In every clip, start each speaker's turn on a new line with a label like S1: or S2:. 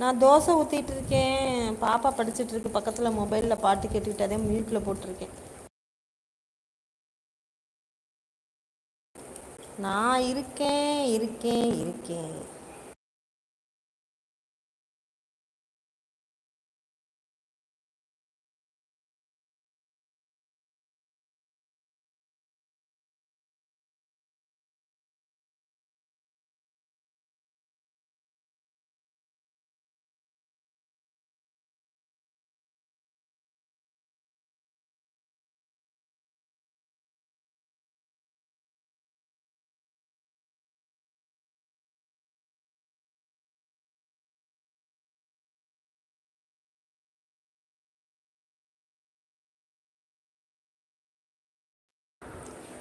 S1: நான் தோசை ஊற்றிட்டு இருக்கேன். பாப்பா படிச்சுட்டு இருக்கு. பக்கத்தில் மொபைலில் பாட்டு கேட்டுக்கிட்டு அதே மியூட்டில் போட்டிருக்கேன். நான் இருக்கேன் இருக்கேன் இருக்கேன்.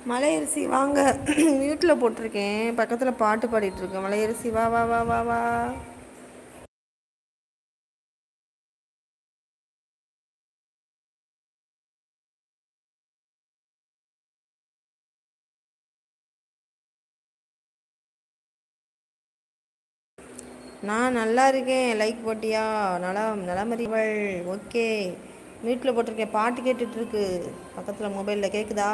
S1: மலையரிசி வாங்க. மியூட்டில் போட்டிருக்கேன். பக்கத்தில் பாட்டு பாடிட்டுருக்கேன். மலையரிசி வா வா வா வா வா. நான் நல்லா இருக்கேன். லைக் போட்டியா? நலம் நலமறிவள் ஓகே வீட்டில் போட்டிருக்கேன். பாட்டு கேட்டுட்ருக்கு பக்கத்தில் மொபைலில் கேட்குதா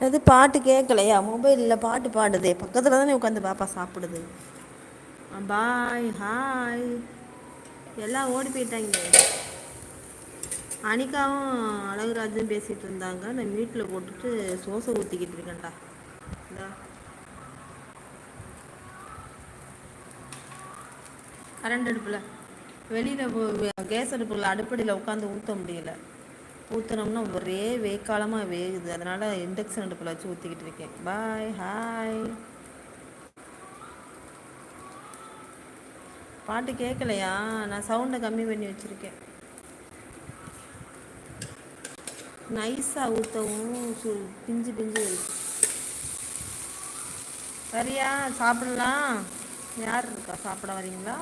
S1: அது பாட்டு கேட்கலையா? மொபைலில் பாட்டு பாடுதே. பக்கத்தில் தானே உட்காந்து பாப்பா சாப்பிடுது. Bye hi. எல்லாம் ஓடி போயிட்டாங்க. அனிகாவும் அழகுராஜும் பேசிகிட்டு இருந்தாங்க. நான் வீட்டில் போட்டுட்டு சோசை ஊற்றிக்கிட்டு இருக்கேன்டா. இந்தா. கரண்ட் அடுப்பில். வெளியில் கேஸ் அடுப்பில் அடுப்படியில் உட்காந்து ஊற்ற முடியல. ஊற்றுனோம்னா ஒரே வேக்காலமாக வேகுது. அதனால் இண்டக்ஷன் அடுப்பில் வச்சு ஊற்றிக்கிட்டு இருக்கேன். பாய் ஹாய் பாட்டு கேட்கலையா நான் சவுண்டை கம்மி பண்ணி வச்சுருக்கேன். நைஸாக ஊற்றவும் சு பிஞ்சு பிஞ்சு சரியா சாப்பிடலாம். யார் இருக்கா? சாப்பிட வரீங்களா?